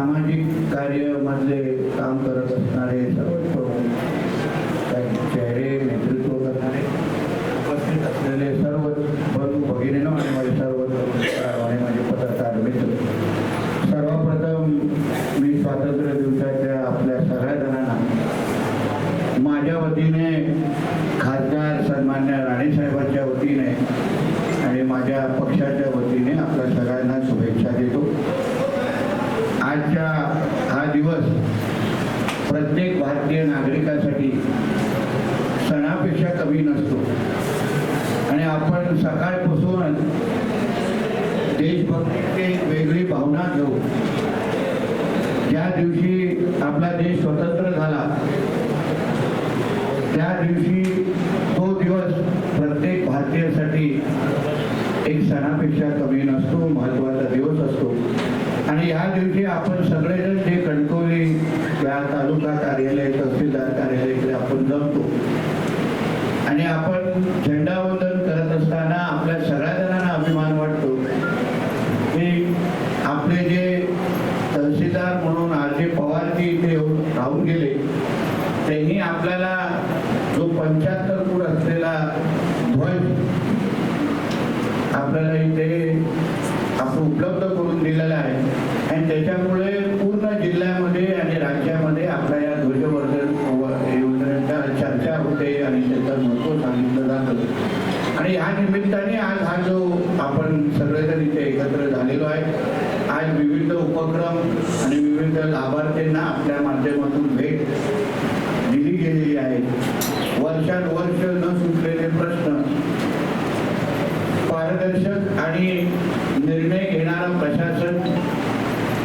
सामाजिक कार्यामध्ये काम करत असणारे सर्व प्रमुख काही चेहरे नेतृत्व करणारे उपस्थित असलेले सर्व बंधू भगिनीनं आणि माझे सर्व आणि माझे पत्रकार मित्र सर्वप्रथम मी स्वातंत्र्य दिवसाच्या आपल्या सगळ्या जणांना माझ्या वतीने खासदार सन्मान्य राणेसाहेबांच्या वतीने आणि माझ्या पक्षाच्या वतीने आपल्या सगळ्यांना शुभेच्छा देतो आजच्या हा दिवस प्रत्येक भारतीय नागरिकासाठी सणापेक्षा कमी नसतो. आणि आपण सकाळपासून देशभक्तीची एक वेगळी भावना घेऊ. ज्या दिवशी आपला देश स्वतंत्र झाला त्या दिवशी तो दिवस प्रत्येक भारतीयासाठी एक सणापेक्षा कमी नसतो महत्त्वाचा दिवस असतो. आणि या दिवशी आपण सगळेजण जे कणकवले या तालुका कार्यालय तहसीलदार कार्यालयाकडे आपण जमतो आणि आपण झेंडावंदन करत असताना आपल्या सगळ्या जणांना अभिमान वाटतो. की आपले जे तहसीलदार म्हणून आर जे पवारजी इथे राहून गेले त्यांनी आपल्याला जो पंच्याहत्तर फूट असलेला ध्वज आपल्याला इथे आपण उपलब्ध करून दिलेला आहे. आणि त्याच्यामुळे पूर्ण जिल्ह्यामध्ये आणि राज्यामध्ये आपल्या या ध्वजवर्धन व- योजनेच्या चर्चा होते आणि त्याचं महत्त्व सांगितलं जातं आणि ह्या निमित्ताने आज हा जो आपण सगळेजण इथे एकत्र झालेलो आहे आज विविध उपक्रम आणि विविध लाभार्थ्यांना आपल्या माध्यमातून भेट दिली गेलेली आहे. वर्षात वर्ष न सुटलेले प्रश्न पारदर्शक आणि निर्णय घेणारा प्रशासन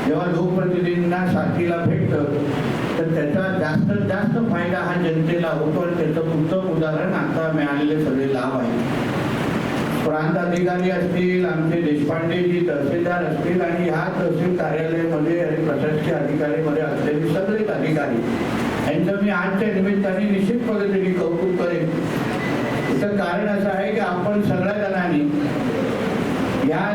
जेव्हा लोकप्रतिनिधींना साथीला भेटतं तर त्याचा जास्तीत जास्त फायदा हा जनतेला होतो आणि त्याचं उत्तम उदाहरण आता मिळालेले सगळे लाभ आहेत. प्रांत अधिकारी असतील आमचे देशपांडेजी तहसीलदार असतील आणि ह्या तहसील कार्यालयामध्ये आणि प्रशासकीय अधिकारीमध्ये असलेले सगळेच अधिकारी. यांचं मी आजच्या निमित्ताने निश्चित पद्धतीने कौतुक करेन. तर कारण असं आहे की आपण सगळ्या जणांनी या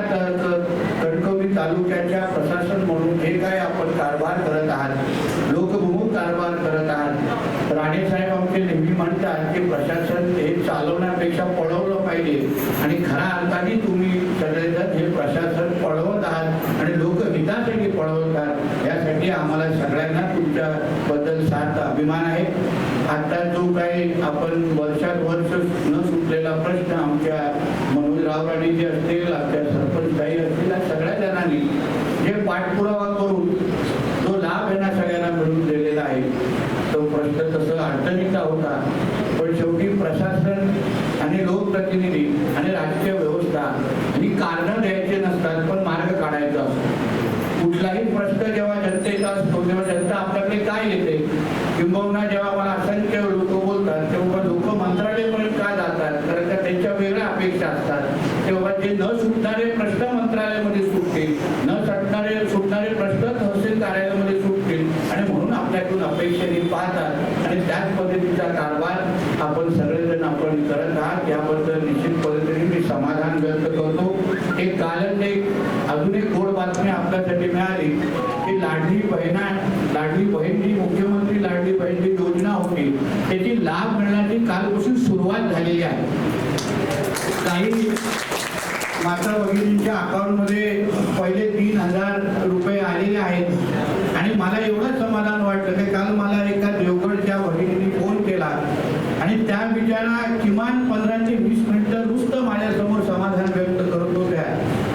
कणकवली तालुक्याच्या प्रशासन म्हणून जे काय आपण कारभार करत आहात लोकभूमुख कारभार करत आहात राणेसाहेब आमचे नेहमी म्हणतात की प्रशासन हे चालवण्यापेक्षा पळवलं पाहिजे. आणि खऱ्या अर्थाने तुम्ही सगळेजण हे प्रशासन पळवत आहात आणि लोकहितासाठी पळवत पळवतात. यासाठी आम्हाला सगळ्यांना तुमच्याबद्दल सार्थ अभिमान आहे. आता जो काही आपण वर्षात वर्ष न सुटलेला प्रश्न आमच्या मनोजराव राणेजी असतील आमच्या सरपंचताई असतील या सगळ्या जणांनी जे पाठपुरावा करून जो लाभ यांना सगळ्यांना मिळवून दिलेला आहे तो प्रश्न तसं अडचणीचा होता. पण शेवटी प्रशासन आणि लोकप्रतिनिधी आणि राजकीय व्यवस्था ही कारणं द्यायचे नसतात पण मार्ग काढायचा असतो. कुठलाही प्रश्न जेव्हा जनतेचा असतो तेव्हा जनता आपल्याकडे काय येते? किंबहुना जेव्हा मला असंख्य लोक बोलतात तेव्हा लोक मंत्रालयापर्यंत का जातात कारण का त्यांच्या वेगळ्या अपेक्षा असतात तेव्हा जे न सुटणारे प्रश्न मंत्रालयामध्ये सुटतील न सुटणारे सुटणारे प्रश्न तहसील कार्यालयामध्ये सुटतील आणि म्हणून आपल्याकडून अपेक्षेने पाहतात आणि त्याच पद्धतीचा कारभार आपण सगळेजण आपण करत आहात. याबद्दल निश्चित पद्धतीने मी समाधान व्यक्त करतो. एक कालच एक अजून एक गोड बातमी आपल्यासाठी मिळाली की लाडली बहिणा लाडली बहीण जी मुख्यमंत्री लाडली बहीण जी योजना होती त्याची लाभ मिळण्याची कालपासून सुरुवात झालेली आहे. काही माता भगिनींच्या अकाउंटमध्ये पहिले तीन हजार रुपये आलेले आहेत. आणि मला एवढं समाधान वाटलं की काल मला एका देव भगिनीने फोन केला आणि त्या बिचारा किमान पंधरा ते वीस मिनिटं नुसतं माझ्यासमोर समाधान व्यक्त करत होत्या.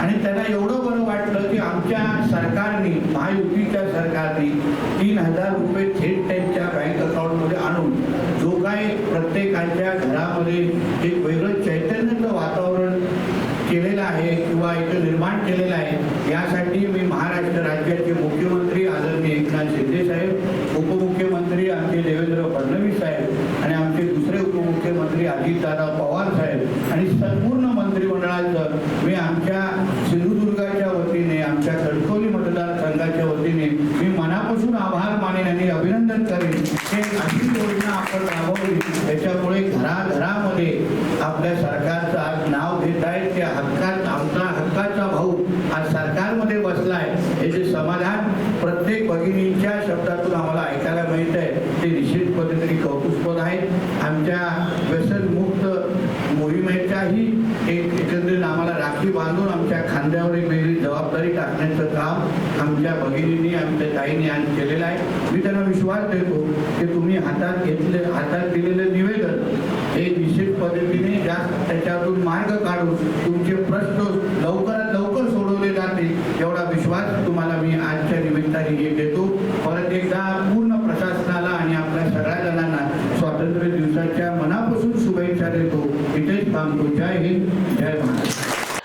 आणि त्यांना एवढं बरं वाटलं की आमच्या सरकारने महायुतीच्या सरकारने तीन हजार रुपये थेट त्यांच्या बँक अकाउंटमध्ये आणून जो काय प्रत्येकाच्या घरामध्ये एक वेगळं चैतन्याचं वातावरण केलेलं आहे किंवा एक निर्माण केलेलं आहे यासाठी मी महाराष्ट्र राज्याचे मुख्यमंत्री आदरणीय एकनाथ शिंदे साहेब उपमुख्यमंत्री आमचे देवेंद्र फडणवीस साहेब आणि आमचे दुसरे उपमुख्यमंत्री अजितदादा पवार साहेब आणि संपूर्ण मंत्रिमंडळाचं मी आमच्या सिंधुदुर्गाच्या वतीने आमच्या कणकवली मतदारसंघाच्या वतीने मी मनापासून आभार मानेन आणि अभिनंदन करेन. हे अशी योजना आपण राबवली. त्याच्यामुळे घराघरामध्ये आपल्या सरकारचा आज नाव घेत आहेत की हक्कात आमचा हक्काचा भाऊ आज सरकारमध्ये बसलाय याचे समाधान. प्रत्येक भगिनींच्या शब्दातून आम्हाला ऐकायला मिळत आहे ते निश्चितपणे तरी कौतुकपद आहे आमच्या व्यसनमुक्त मोहिमेच्याही एक एकंदरीत आम्हाला राखी बांधून आमच्या खांद्यावर एक वेगळी जबाबदारी टाकण्याचं काम आमच्या भगिनींनी आमच्या ताईंनी आज केलेलं आहे. मी त्यांना विश्वास देतो की तुम्ही हातात घेतले हातात दिलेलं निवेदन हे निश्चित पद्धतीने जास्त त्याच्यातून मार्ग काढून तुमचे प्रश्न लवकरात लवकर सोडवले जातील एवढा विश्वास तुम्हाला मी आजच्या निमित्ताने हे देतो परत एकदा पूर्ण प्रशासनाला आणि आपल्या सगळ्या जणांना स्वातंत्र्य दिवसाच्या मनापासून शुभेच्छा देतो इथेच थांबतो जय हिंद जय महाराष्ट्र